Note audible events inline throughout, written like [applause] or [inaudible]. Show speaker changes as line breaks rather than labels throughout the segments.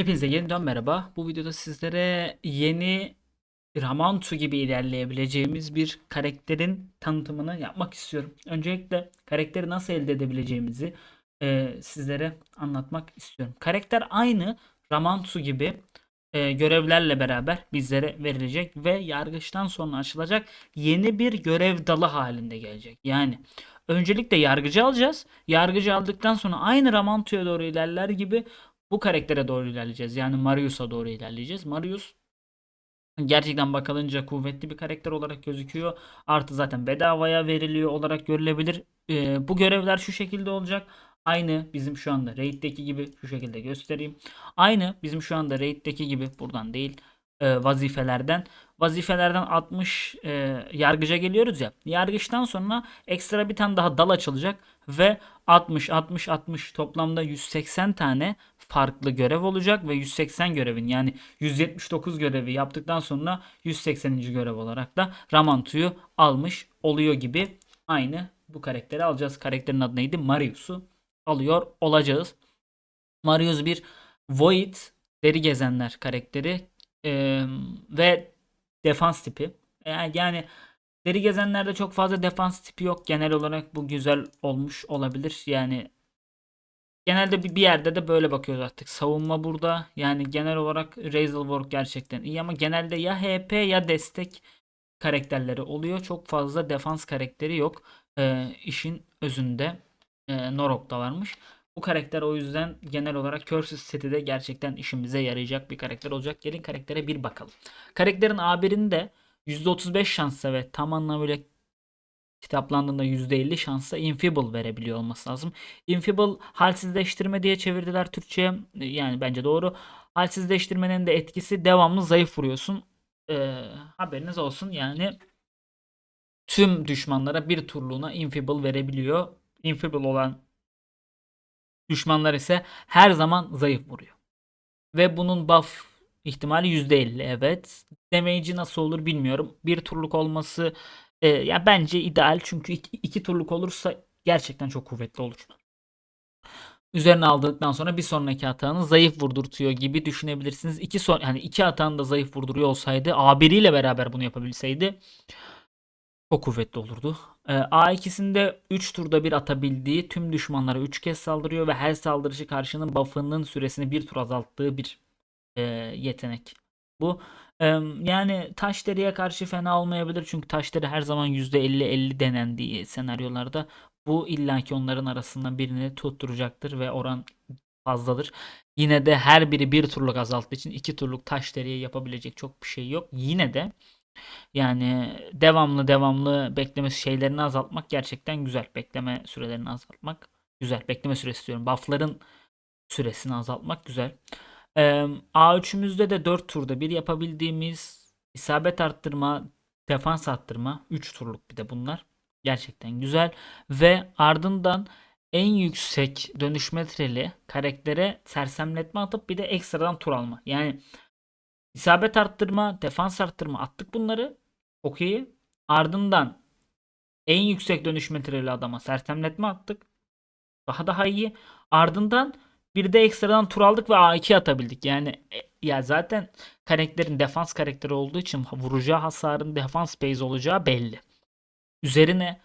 Hepinize yeniden merhaba. Bu videoda sizlere yeni Ramantu gibi ilerleyebileceğimiz bir karakterin tanıtımını yapmak istiyorum. Öncelikle karakteri nasıl elde edebileceğimizi e, sizlere anlatmak istiyorum. Karakter aynı Ramantu gibi e, görevlerle beraber bizlere verilecek ve yargıçtan sonra açılacak yeni bir görev dalı halinde gelecek. Yani öncelikle yargıcı alacağız. Yargıcı aldıktan sonra aynı Ramantu'ya doğru ilerler gibi bu karaktere doğru ilerleyeceğiz. Yani Marius'a doğru ilerleyeceğiz. Marius gerçekten bakılınca kuvvetli bir karakter olarak gözüküyor. Artı zaten bedavaya veriliyor olarak görülebilir. Ee, bu görevler şu şekilde olacak. Aynı bizim şu anda Raid'deki gibi şu şekilde göstereyim. Aynı bizim şu anda Raid'deki gibi buradan değil e, vazifelerden. Vazifelerden 60 e, yargıca geliyoruz ya. Yargıçtan sonra ekstra bir tane daha dal açılacak ve 60 60 60 toplamda 180 tane farklı görev olacak ve 180 görevin yani 179 görevi yaptıktan sonra 180. görev olarak da Ramantu'yu almış oluyor gibi aynı bu karakteri alacağız. Karakterin adı neydi? Marius'u alıyor olacağız. Marius bir Void deri gezenler karakteri Ee, ve defans tipi. Yani, yani deri gezenlerde çok fazla defans tipi yok. Genel olarak bu güzel olmuş olabilir. Yani genelde bir yerde de böyle bakıyoruz artık. Savunma burada. Yani genel olarak Razelwork gerçekten iyi ama genelde ya HP ya destek karakterleri oluyor. Çok fazla defans karakteri yok. Ee, işin özünde e, Norok da varmış. Bu karakter o yüzden genel olarak Curses seti de gerçekten işimize yarayacak bir karakter olacak. Gelin karaktere bir bakalım. Karakterin A1'inde %35 şansla ve tam anlamıyla kitaplandığında %50 şansla Infable verebiliyor olması lazım. Infable halsizleştirme diye çevirdiler Türkçe'ye. Yani bence doğru. Halsizleştirmenin de etkisi devamlı zayıf vuruyorsun. Ee, haberiniz olsun yani tüm düşmanlara bir turluğuna Infable verebiliyor. Infable olan düşmanlar ise her zaman zayıf vuruyor. Ve bunun buff ihtimali %50 evet. Damage'i nasıl olur bilmiyorum. Bir turluk olması e, ya bence ideal çünkü iki, iki turluk olursa gerçekten çok kuvvetli olur. Üzerine aldıktan sonra bir sonraki hatanı zayıf vurdurtuyor gibi düşünebilirsiniz. İki son yani iki hatanı da zayıf vurduruyor olsaydı A1 ile beraber bunu yapabilseydi çok kuvvetli olurdu. Ee, A2'sinde 3 turda bir atabildiği tüm düşmanlara 3 kez saldırıyor ve her saldırışı karşının buff'ının süresini bir tur azalttığı bir e, yetenek. Bu e, yani taş deriye karşı fena olmayabilir çünkü taş deri her zaman %50-50 denendiği senaryolarda bu illaki onların arasından birini tutturacaktır ve oran fazladır. Yine de her biri bir turluk azalttığı için iki turluk taş deriye yapabilecek çok bir şey yok. Yine de yani devamlı devamlı bekleme şeylerini azaltmak gerçekten güzel. Bekleme sürelerini azaltmak güzel. Bekleme süresi diyorum. Buff'ların süresini azaltmak güzel. Ee, A3'ümüzde de 4 turda bir yapabildiğimiz isabet arttırma, defans arttırma 3 turluk bir de bunlar. Gerçekten güzel ve ardından en yüksek dönüş metreli karaktere sersemletme atıp bir de ekstradan tur alma. Yani İsabet arttırma, defans arttırma attık bunları. Çok iyi. Ardından en yüksek dönüş metreli adama sersemletme attık. Daha daha iyi. Ardından bir de ekstradan tur aldık ve A2 atabildik. Yani e, ya zaten karakterin defans karakteri olduğu için vuracağı hasarın defans base olacağı belli. Üzerine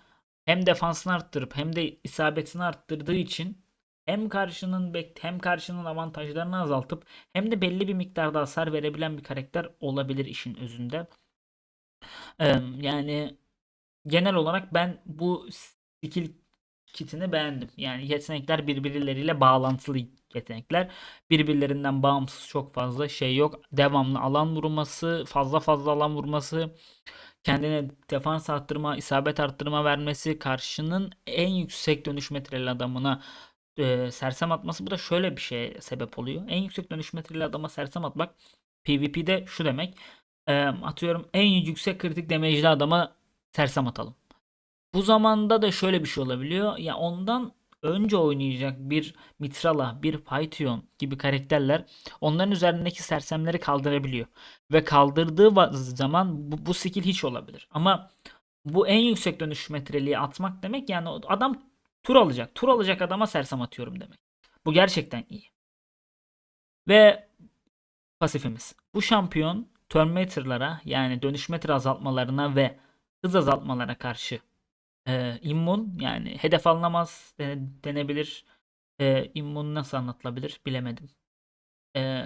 hem defansını arttırıp hem de isabetini arttırdığı için hem karşının hem karşının avantajlarını azaltıp hem de belli bir miktarda hasar verebilen bir karakter olabilir işin özünde. Ee, yani genel olarak ben bu skill kitini beğendim. Yani yetenekler birbirleriyle bağlantılı yetenekler. Birbirlerinden bağımsız çok fazla şey yok. Devamlı alan vurması, fazla fazla alan vurması, kendine defans arttırma, isabet arttırma vermesi, karşının en yüksek dönüş metreli adamına e, sersem atması bu da şöyle bir şeye sebep oluyor. En yüksek dönüş metreli adama sersem atmak PvP'de şu demek. E, atıyorum en yüksek kritik damage'li adama sersem atalım. Bu zamanda da şöyle bir şey olabiliyor. Ya ondan önce oynayacak bir Mitrala, bir Python gibi karakterler onların üzerindeki sersemleri kaldırabiliyor. Ve kaldırdığı zaman bu, bu skill hiç olabilir. Ama bu en yüksek dönüş metreliği atmak demek yani adam Tur alacak. Tur alacak adama sersem atıyorum demek. Bu gerçekten iyi. Ve pasifimiz. Bu şampiyon turn meter'lara yani dönüş metre azaltmalarına ve hız azaltmalara karşı e, immun yani hedef alınamaz dene- denebilir. E, immun nasıl anlatılabilir bilemedim. E,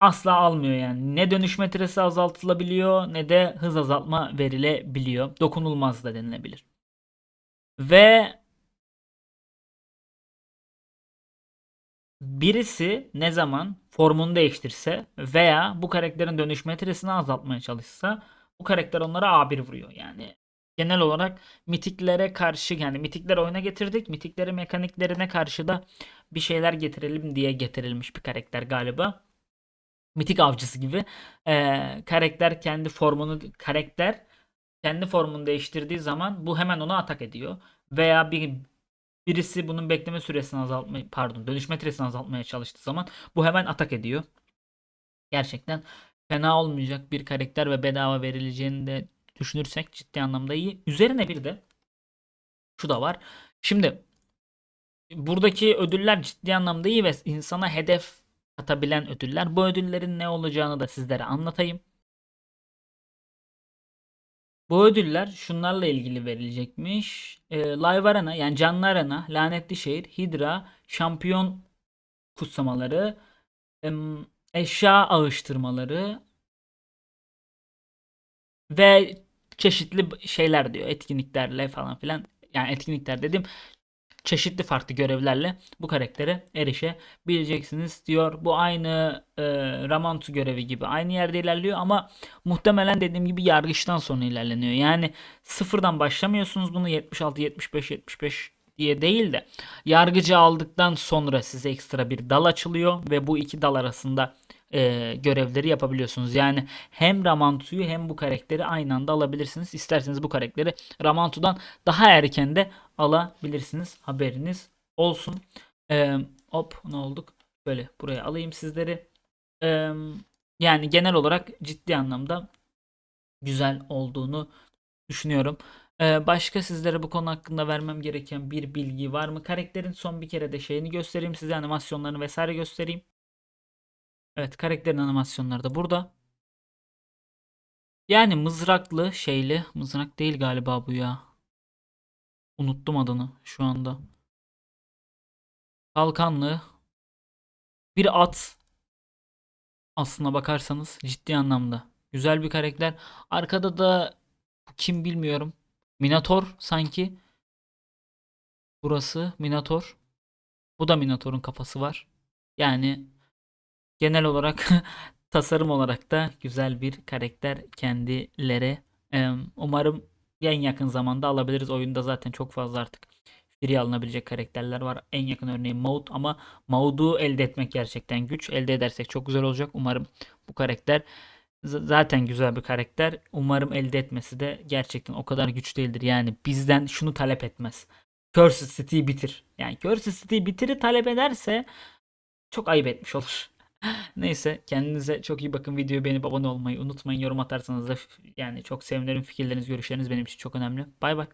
asla almıyor yani. Ne dönüş metresi azaltılabiliyor ne de hız azaltma verilebiliyor. Dokunulmaz da denilebilir. Ve birisi ne zaman formunu değiştirse veya bu karakterin dönüş metresini azaltmaya çalışsa bu karakter onlara A1 vuruyor. Yani genel olarak mitiklere karşı yani mitikleri oyuna getirdik. Mitikleri mekaniklerine karşı da bir şeyler getirelim diye getirilmiş bir karakter galiba. Mitik avcısı gibi. Ee, karakter kendi formunu karakter kendi formunu değiştirdiği zaman bu hemen onu atak ediyor. Veya bir birisi bunun bekleme süresini azaltmayı pardon dönüş metresini azaltmaya çalıştığı zaman bu hemen atak ediyor. Gerçekten fena olmayacak bir karakter ve bedava verileceğini de düşünürsek ciddi anlamda iyi. Üzerine bir de şu da var. Şimdi buradaki ödüller ciddi anlamda iyi ve insana hedef atabilen ödüller. Bu ödüllerin ne olacağını da sizlere anlatayım. Bu ödüller şunlarla ilgili verilecekmiş. Ee, Live Arena yani canlı arena, lanetli şehir, Hydra, şampiyon kutsamaları, em, eşya ağıştırmaları ve çeşitli şeyler diyor. Etkinliklerle falan filan. Yani etkinlikler dedim çeşitli farklı görevlerle bu karaktere erişebileceksiniz diyor. Bu aynı e, Ramantu görevi gibi aynı yerde ilerliyor ama muhtemelen dediğim gibi yargıçtan sonra ilerleniyor. Yani sıfırdan başlamıyorsunuz bunu 76 75 75 diye değil de yargıcı aldıktan sonra size ekstra bir dal açılıyor ve bu iki dal arasında e, görevleri yapabiliyorsunuz. Yani hem Ramantu'yu hem bu karakteri aynı anda alabilirsiniz. İsterseniz bu karakteri Ramantu'dan daha erken de alabilirsiniz. Haberiniz olsun. E, hop ne olduk? Böyle buraya alayım sizleri. E, yani genel olarak ciddi anlamda güzel olduğunu düşünüyorum. Ee, başka sizlere bu konu hakkında vermem gereken bir bilgi var mı? Karakterin son bir kere de şeyini göstereyim size animasyonlarını vesaire göstereyim. Evet karakterin animasyonları da burada. Yani mızraklı şeyli. Mızrak değil galiba bu ya. Unuttum adını şu anda. Kalkanlı. Bir at. Aslına bakarsanız ciddi anlamda. Güzel bir karakter. Arkada da kim bilmiyorum. Minator sanki. Burası Minator. Bu da Minator'un kafası var. Yani genel olarak [laughs] tasarım olarak da güzel bir karakter kendileri. Umarım en yakın zamanda alabiliriz. Oyunda zaten çok fazla artık free alınabilecek karakterler var. En yakın örneği Maud ama Maud'u elde etmek gerçekten güç. Elde edersek çok güzel olacak. Umarım bu karakter z- zaten güzel bir karakter. Umarım elde etmesi de gerçekten o kadar güç değildir. Yani bizden şunu talep etmez. Cursed City'yi bitir. Yani Cursed City'yi bitiri talep ederse çok ayıp etmiş olur. [laughs] Neyse kendinize çok iyi bakın. Videoyu beğenip abone olmayı unutmayın. Yorum atarsanız da yani çok sevinirim. Fikirleriniz, görüşleriniz benim için çok önemli. Bay bay.